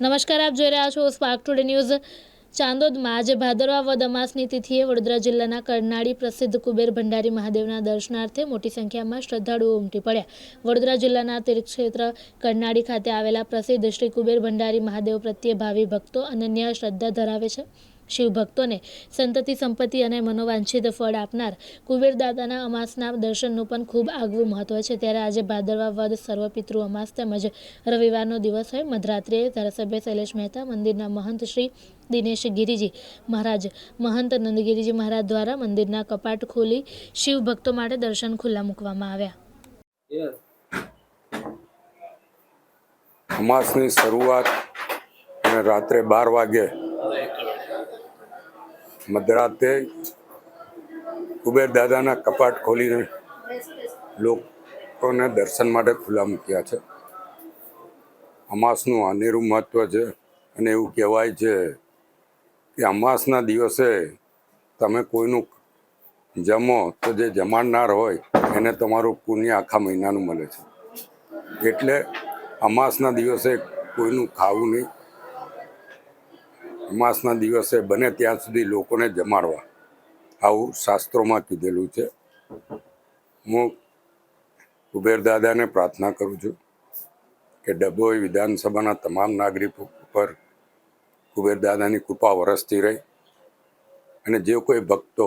નમસ્કાર, આપ જોઈ રહ્યા છો સ્પાર્ક ટુડે ન્યૂઝ ચાંદોદમાં આજે ભાદરવા વદ અમાસની તિથિએ વડોદરા જિલ્લાના કરનાળી પ્રસિદ્ધ કુબેર ભંડારી મહાદેવના દર્શનાર્થે મોટી સંખ્યામાં શ્રદ્ધાળુઓ ઉમટી પડ્યા. વડોદરા જિલ્લાના તીર્થક્ષેત્ર કરનાળી ખાતે આવેલા પ્રસિદ્ધ શ્રી કુબેર ભંડારી મહાદેવ પ્રત્યે ભાવિ ભક્તો અનન્ય શ્રદ્ધા ધરાવે છે. શિવ ભક્તોને સંતતિ, સંપત્તિ અને મનોવાંછિત ફળ આપનાર કુબેરદાદાના અમાસના દર્શનનું પણ ખૂબ આગવું મહત્વ છે. ત્યારે આજે ભાદરવા વદ સર્વપિતૃ અમાસ તેમજ રવિવારનો દિવસ હોય મધરાત્રિએ ધારાસભ્ય શૈલેષ મહેતા, મંદિરના મહંત શ્રી દિનેશ ગિરિજી મહારાજ, મહંત નંદગીરીજી મહારાજ દ્વારા મંદિરના કપાટ ખોલી શિવ ભક્તો માટે દર્શન ખુલ્લા મૂકવામાં આવ્યા. અમાસની શરૂઆત રાત્રે બાર વાગે મધરાતે કુબેર દાદાના કપાટ ખોલીને લોકોને દર્શન માટે ખુલ્લા મૂક્યા છે. અમાસનું અનેરું મહત્ત્વ છે અને એવું કહેવાય છે કે અમાસના દિવસે તમે કોઈનું જમો તો જે જમાડનાર હોય એને તમારું પુણ્ય આખા મહિનાનું મળે છે. એટલે અમાસના દિવસે કોઈનું ખાવું નહીં. અમાસના દિવસે બને ત્યાં સુધી લોકોને જમાડવા. આવું શાસ્ત્રોમાં કીધેલું છે. હું કુબેર દાદાને પ્રાર્થના કરું છું કે ડભોઈ વિધાનસભાના તમામ નાગરિકો ઉપર કુબેર દાદાની કૃપા વરસતી રહી અને જે કોઈ ભક્તો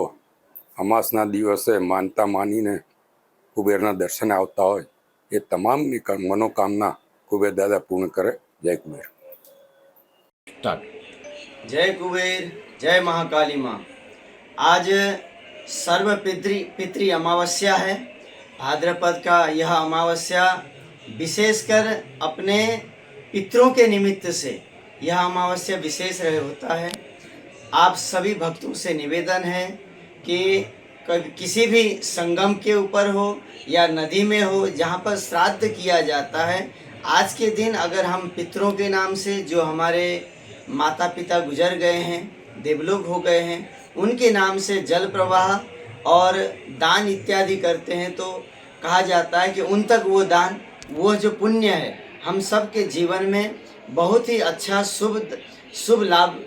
અમાસના દિવસે માનતા માનીને કુબેરના દર્શને આવતા હોય, એ તમામની મનોકામના કુબેર દાદા પૂર્ણ કરે. જય કુબેર. સ્ટાર્ટ जय कुबेर, जय महाकाली माँ। आज सर्व पितृ पितृ अमावस्या है। भाद्रपद का यह अमावस्या विशेषकर अपने पितरों के निमित्त से यह अमावस्या विशेष रहे होता है। आप सभी भक्तों से निवेदन है कि किसी भी संगम के ऊपर हो या नदी में हो, जहाँ पर श्राद्ध किया जाता है, आज के दिन अगर हम पितरों के नाम से जो हमारे माता पिता गुजर गए हैं, देवलोक हो गए हैं, उनके नाम से जल प्रवाह और दान इत्यादि करते हैं तो कहा जाता है कि उन तक वो दान, वो जो पुण्य है, हम सब के जीवन में बहुत ही अच्छा शुभ शुभ लाभ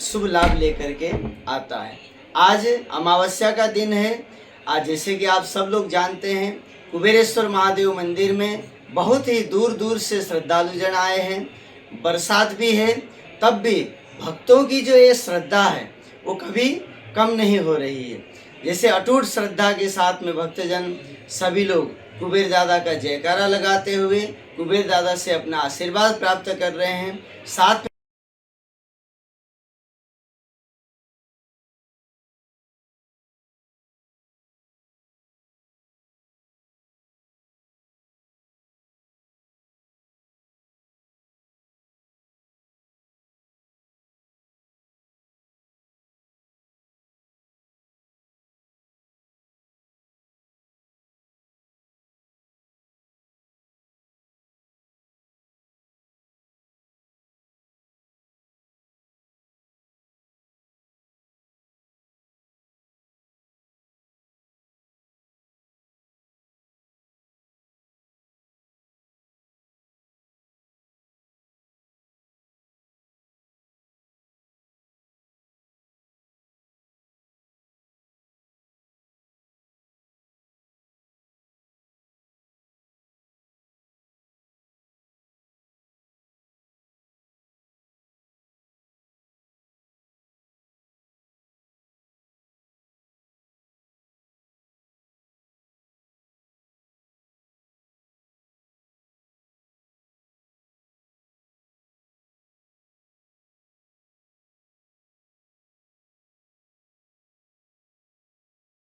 शुभ लाभ लेकर के आता है। आज अमावस्या का दिन है। आज जैसे कि आप सब लोग जानते हैं, कुबेरेश्वर महादेव मंदिर में बहुत ही दूर दूर से श्रद्धालु जन आए हैं। बरसात भी है तब भी भक्तों की जो ये श्रद्धा है, वो कभी कम नहीं हो रही है। जैसे अटूट श्रद्धा के साथ में भक्तजन सभी लोग कुबेर दादा का जयकारा लगाते हुए कुबेर दादा से अपना आशीर्वाद प्राप्त कर रहे हैं। साथ